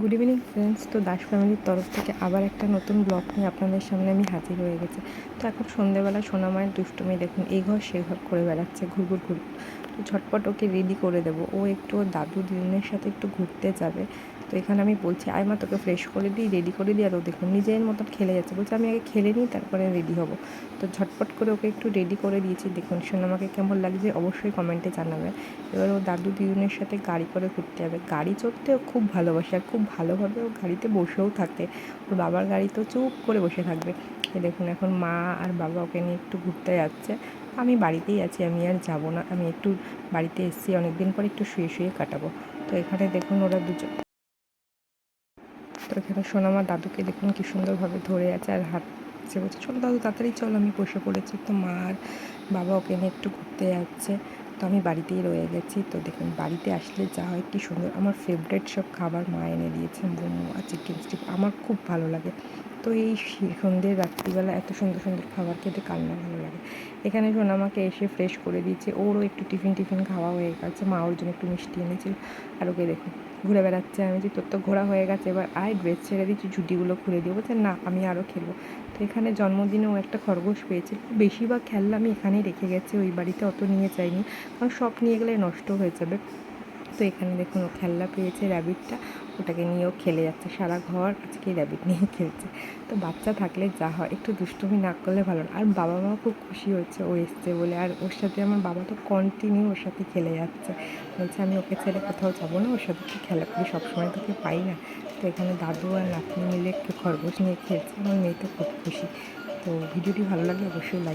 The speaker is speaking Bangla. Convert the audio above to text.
গুড ইভিনিং ফ্রেন্ডস তো দাস ফ্যামিলির তরফ থেকে আবার একটা নতুন ব্লগ নিয়ে আপনাদের সামনে আমি হাজির হয়ে গেছি। তো এখন সন্ধেবেলা সোনামায়ের দুষ্টুমি দেখুন, এই ঘর সেই ঘর করে বেড়াচ্ছে, ঘুরঘুর ঘুর তো ঝটপট ওকে রেডি করে দেবো। ও একটু দাদু দিদিনের সাথে একটু ঘুরতে যাবে। তো এখানে আমি বলছি, আয় মা, তোকে ফ্রেশ করে দিই রেডি করে দিই। আর ও দেখুন, নিজের মতন খেলে যাচ্ছে। বলছে, আমি আগে খেলে নিই, তারপরে রেডি হব। তো ঝটপট করে ওকে একটু রেডি করে দিয়েছি। দেখুন সোনামাকে কেমন লাগছে, অবশ্যই কমেন্টে জানাবে। এবার ও দাদু দিদুনের সাথে গাড়ি করে ঘুরতে যাবে। গাড়ি চড়তে ও খুব ভালোবাসে আর খুব ভালোভাবে ও গাড়িতে বসেও থাকে। ওর বাবার গাড়ি তো চুপ করে বসে থাকবে। দেখুন, এখন মা আর বাবা ওকে নিয়ে একটু ঘুরতে যাচ্ছে। আমি বাড়িতেই আছি, আমি আর যাব না। আমি একটু বাড়িতে এসেছি অনেকদিন পর একটু শুয়ে শুয়ে কাটাবো। তো এখানে দেখুন ওরা দুজন। তো এখানে সোনামা দাদুকে দেখুন কি সুন্দরভাবে ধরে আছে আর হাঁটছে বলছে, চলো দাদু, তাড়াতাড়ি চলো, আমি বসে পড়েছি। তো মা আর বাবা ওকে নিয়ে একটু ঘুরতে যাচ্ছে। তো আমি বাড়িতেই রয়ে গেছি। তো দেখুন, বাড়িতে আসলে যা হয় কি সুন্দর। আমার ফেভারেট সব খাবার মা এনে দিয়েছে, মোমো আর চিকেন স্টিক আমার খুব ভালো লাগে। তো এই সন্ধ্যের রাত্রিবেলা এত সুন্দর সুন্দর খাবার খেতে কার না ভালো লাগে। এখানে শোন সোনামাকে এসে ফ্রেশ করে দিয়েছে। ওরও একটু টিফিন টিফিন খাওয়া হয়ে গেছে। মা ওর জন্য একটু মিষ্টি এনেছিল। আর ওকে দেখুন ঘুরে বেড়াচ্ছে। আমি যে তোর তো ঘোরা হয়ে গেছে, এবার আয় ড্রেস ছেড়ে দিচ্ছি, ঝুটিগুলো খুলে দিয়ে। বলছে, না, আমি আরও খেলব। তো এখানে জন্মদিনেও একটা খরগোশ পেয়েছিল বেশিরভাগ খেলনা আমি এখানেই রেখে গেছি, ওই বাড়িতে অত নিয়ে যাইনি। কারণ সব নিয়ে গেলে নষ্ট হয়ে যাবে। তো এখানে দেখুন, ও খেলনা পেয়েছে র্যাবিটটা। ওটাকে নিয়েও খেলে যাচ্ছে সারা ঘর। আজকে র্যাবিট নিয়ে খেলছে। তো বাচ্চা থাকলে যা হয়, একটু দুষ্টুমি না করলে ভালো না। আর বাবা মাও খুব খুশি হচ্ছে ও এসছে বলে। আর ওর সাথে আমার বাবা তো কন্টিনিউ ওর সাথে খেলে যাচ্ছে। বলছে, আমি ওকে ছেড়ে কোথাও যাব না। ওর সাথে একটু খেলা করি, সবসময় তোকে পাই না। তো এখানে দাদু আর নাতনি মিলে একটু খরগোশ নিয়ে খেলছে। আমার মেয়ে তো খুব খুশি। তো ভিডিওটি ভালো লাগলে অবশ্যই লাইক